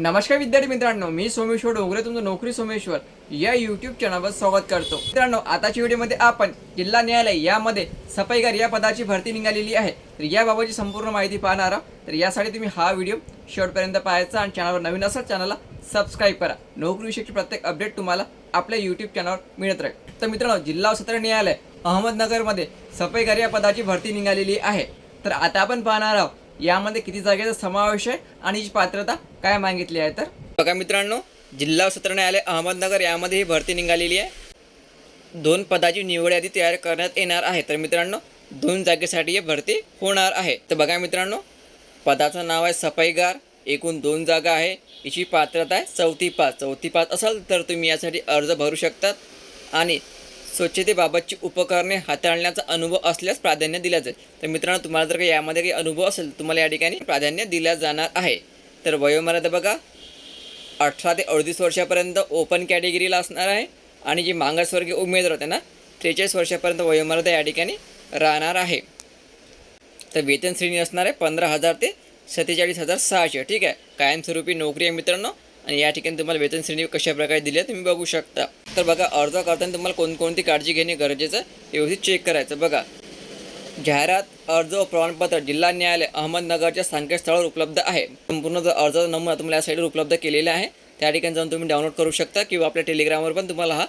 नमस्कार विद्यार्थी मित्रांनो मी सोमेश्वर डोंगरे तुमचं नोकरी सोमेश्वर. या युट्यूब चॅनलवर स्वागत करतो. मित्रांनो आताच्या व्हिडिओमध्ये आपण जिल्हा न्यायालय यामध्ये सफाईगार या पदाची भरती निघालेली आहे. तर याबाबतची संपूर्ण माहिती पाहणार आहोत. तर यासाठी तुम्ही हा व्हिडिओ शेवटपर्यंत पाहायचा आणि चॅनलवर नवीन असाल चॅनलला सबस्क्राईब करा. नोकरीविषयीची प्रत्येक अपडेट तुम्हाला आपल्या यूट्यूब चॅनलवर मिळत राहील. तर मित्रांनो जिल्हा सत्र न्यायालय अहमदनगरमध्ये सफाईगार या पदाची भरती निघालेली आहे. तर आता आपण पाहणार आहोत यामध्ये किती जागेचा समावेश आहे आणि याची पात्रता काय मागितली आहे तर? बघा मित्रांनो जिल्हा सत्र न्यायालय अहमदनगर यामध्ये ही भरती निघालेली आहे. दोन पदाची निवड यादी तयार करण्यात येणार आहे. तर मित्रांनो दोन जागेसाठी ही भरती होणार आहे. तर बघा मित्रांनो पदाचं नाव आहे सफाईगार एकूण दोन जागा आहे. याची पात्रता आहे चौथी पाच. चौथी पाच असेल तर तुम्ही यासाठी अर्ज भरू शकतात. आणि स्वच्छतेबाबतची उपकरणे हाताळण्याचा अनुभव असल्यास प्राधान्य दिलं जाईल. तर मित्रांनो तुम्हाला जर काही यामध्ये काही अनुभव असेल तर तुम्हाला या ठिकाणी प्राधान्य दिलं जाणार आहे. तर वयोमर्यादा बघा अठरा ते अडतीस वर्षापर्यंत ओपन कॅटेगरीला असणार आहे आणि जे मागासवर्गीय उमेदवार होते त्यांना त्रेचाळीस वर्षापर्यंत वयोमर्यादा या ठिकाणी राहणार आहे. तर वेतन श्रेणी असणार आहे पंधरा हजार ते सत्तेचाळीस हजार सहाशे. ठीक आहे? कायमस्वरूपी नोकरी आहे मित्रांनो. आणि या ठिकाणी तुम्हाला वेतन श्रेणी कशाप्रकारे दिली आहे तुम्ही बघू शकता. तर बघा अर्ज करताना तुम्हाला कोणकोणती काळजी घेणे गरजेचं आहे व्यवस्थित चेक करायचं. बघा जाहिरात अर्ज व प्रमाणपत्र जिल्हा न्यायालय अहमदनगरच्या संकेतस्थळावर उपलब्ध आहे. संपूर्ण जो अर्जाचा नमुना तुम्हाला या साईडवर उपलब्ध केलेला आहे त्या ठिकाणी जाऊन तुम्ही डाउनलोड करू शकता किंवा आपल्या टेलिग्रामवर पण तुम्हाला हा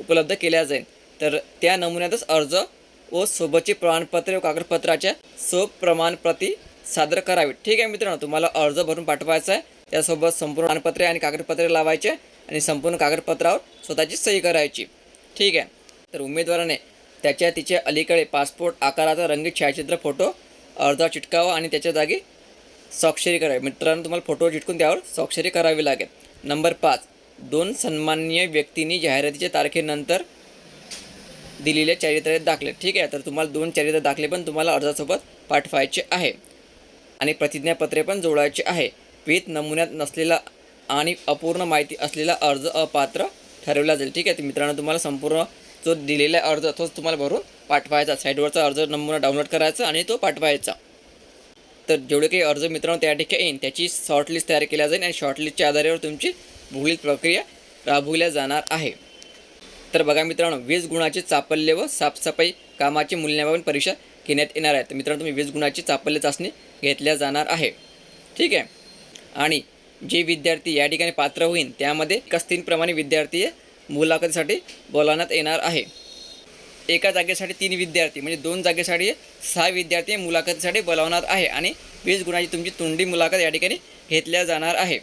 उपलब्ध केला जाईल. तर त्या नमुन्यातच अर्ज व सोबतची प्रमाणपत्रे व कागदपत्राच्या स्वप्रमाणप्रती सादर करावी. ठीक आहे मित्रांनो तुम्हाला अर्ज भरून पाठवायचा आहे. त्यासोबत संपूर्ण प्रमाणपत्रे आणि कागदपत्रे लावायचे. आणि संपूर्ण कागदपत्रावर स्वतःची सही करायची. ठीक आहे? तर उमेदवाराने त्याच्या तिच्या अलीकडे पासपोर्ट आकाराचा रंगीत छायाचित्र फोटो अर्जा चिटकावा आणि त्याच्या जागी स्वाक्षरी करावी. मित्रांनो तुम्हाला फोटो चिटकून त्यावर स्वाक्षरी करावी लागेल. नंबर पाच. दोन सन्माननीय व्यक्तींनी जाहिरातीच्या तारखेनंतर दिलेले चारित्र्य दाखले. ठीक आहे? तर तुम्हाला दोन चरित्र दाखले पण तुम्हाला अर्जासोबत पाठवायचे आहे. आणि प्रतिज्ञापत्रे पण जोडायचे आहे. वेत नमुन्यात नसलेला आणि अपूर्ण माहिती असलेला अर्ज अपात्र ठरवला जाईल. ठीक आहे? तर मित्रांनो तुम्हाला संपूर्ण जो दिलेला अर्ज तोच तुम्हाला भरून पाठवायचा. साईडवरचा अर्ज नमुना डाउनलोड करायचा आणि तो पाठवायचा. तर जेवढे काही अर्ज मित्रांनो त्या ठिकाणी येईन त्याची शॉर्टलिस्ट तयार केल्या जाईल आणि शॉर्टलिस्टच्या आधारेवर तुमची भूगोलिक प्रक्रिया राबवल्या जाणार आहे. तर बघा मित्रांनो वीस गुणाचे चापल्य व साफसफाई कामाची मूल्यमापन परीक्षा घेण्यात येणार आहे. तर मित्रांनो तुम्ही वीस गुणाची चापल्य चाचणी घेतल्या जाणार आहे. ठीक आहे? आणि जे विद्यार्थी या ठिकाणी पात्र होईल त्यामध्ये कस्तींप्रमाणे विद्यार्थी मुलाखतीसाठी बोलावण्यात येणार आहे. एका जागेसाठी तीन विद्यार्थी म्हणजे दोन जागेसाठी सहा विद्यार्थी मुलाखतीसाठी बोलावणार आहे आणि वीस गुणाची तुमची तोंडी मुलाखत या ठिकाणी घेतल्या जाणार आहे.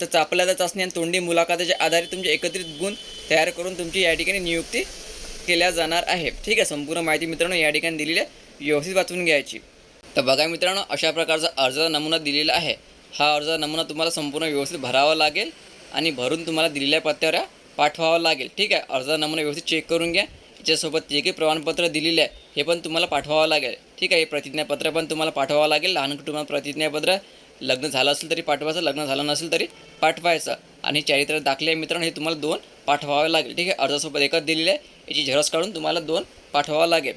तर चापल्याचा चाचणी आणि तोंडी मुलाखतीच्या आधारे तुमचे एकत्रित गुण तयार करून तुमची या ठिकाणी नियुक्ती केल्या जाणार आहे. ठीक आहे संपूर्ण माहिती मित्रांनो या ठिकाणी दिलेली आहे व्यवस्थित वाचून घ्यायची. तर बघा मित्रांनो अशा प्रकारचा अर्जाचा नमुना दिलेला आहे. हा अर्ज नमुना तुम्हाला संपूर्ण व्यवस्थित भरावा लागेल आणि भरून तुम्हाला दिलेल्या पत्त्यावर पाठवावा लागेल. ठीक आहे? अर्जाचा नमुना व्यवस्थित चेक करून घ्या. याच्यासोबत जे काही प्रमाणपत्र दिलेले आहे हे पण तुम्हाला पाठवावं लागेल. ठीक आहे? हे प्रतिज्ञापत्र पण तुम्हाला पाठवावं लागेल. लहान कुटुंबात प्रतिज्ञापत्र लग्न झालं असेल तरी पाठवायचं लग्न झालं नसेल तरी पाठवायचं. आणि चारित्र दाखले मित्रांनो हे तुम्हाला दोन पाठवावे लागेल. ठीक आहे? अर्जासोबत एकच दिलेलं आहे. याची झेरॉक्स काढून तुम्हाला दोन पाठवावं लागेल.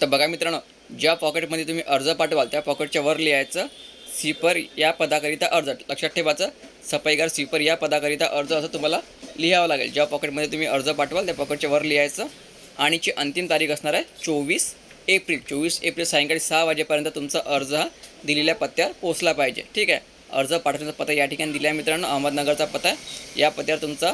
तर बघा मित्रांनो ज्या पॉकेटमध्ये तुम्ही अर्ज पाठवाल त्या पॉकेटच्या वर लिहायचं. स्वीपर या पदाकरिता अर्ज. लक्षात ठेवायचं सफाईगार स्वीपर या पदाकरिता अर्ज असं तुम्हाला लिहावं लागेल. ज्या पॉकेटमध्ये तुम्ही अर्ज पाठवाल त्या पॉकेटच्या वर लिहायचं. आणि ची अंतिम तारीख असणार आहे चोवीस एप्रिल. चोवीस एप्रिल सायंकाळी सहा वाजेपर्यंत तुमचा अर्ज हा दिलेल्या पत्त्यावर पोचला पाहिजे. ठीक आहे? अर्ज पाठवण्याचा पत्ता या ठिकाणी दिला आहे मित्रांनो. अहमदनगरचा पत्ता आहे. या पत्त्यावर तुमचा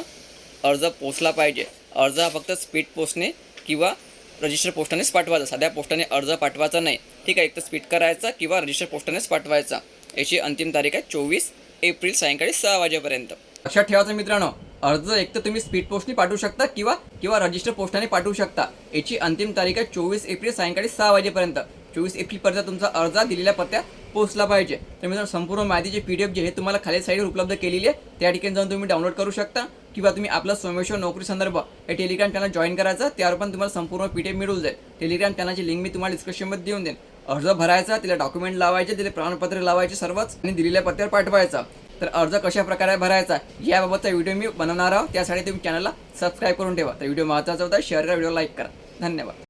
अर्ज पोचला पाहिजे. अर्ज हा फक्त स्पीड पोस्टने किंवा रजिस्टर पोस्टानेच पाठवायचा. साध्या पोस्टाने अर्ज पाठवायचा नाही. ठीक आहे एक तर स्पीड करायचा किंवा रजिस्टर पोस्टानेच पाठवायचा याची अंतिम तारीख आहे चोवीस एप्रिल सायंकाळी सहा वाजेपर्यंत. लक्षात ठेवायचं मित्रांनो अर्ज एक तर तुम्ही स्पीड पोस्टने पाठवू शकता किंवा किंवा रजिस्टर पोस्टाने पाठवू शकता. याची अंतिम तारीख आहे चोवीस एप्रिल सायंकाळी सहा वाजेपर्यंत. चोवीस एप्रिलपर्यंत तुमचा अर्ज दिलेल्या पत्त्यात पोहोचला पाहिजे. तर मित्रांनो संपूर्ण माहितीचे पी डी एफ जे हे तुम्हाला खाली साईडवर उपलब्ध केलेली आहे. त्या ठिकाणी जाऊन तुम्ही डाउनलोड करू शकता. किंवा तुम्ही आपलं सोमेश्वर नोकरी संदर्भ हे टेलिग्राम चॅनल जॉईन करायचं. त्यावर पण तुम्हाला संपूर्ण पी डी एफ मिळून जाईल. टेलिग्राम चॅनलची लिंक मी तुम्हाला डिस्क्रिप्शनमध्ये देऊन देईन. अर्ज भरायचा तिला डॉक्युमेंट लावायचे तिला प्रमाणपत्र लावायचे सर्वच आणि दिलेल्या पत्त्यावर पाठवायचा. तर अर्ज कशा प्रकारे भरायचा याबाबतचा व्हिडिओ मी बनवणार आहोत. त्यासाठी तुम्ही चॅनलला सबस्क्राईब करून ठेवा. तर व्हिडिओ महत्त्वाचा होता शेअर करा व्हिडिओ लाईक करा. धन्यवाद.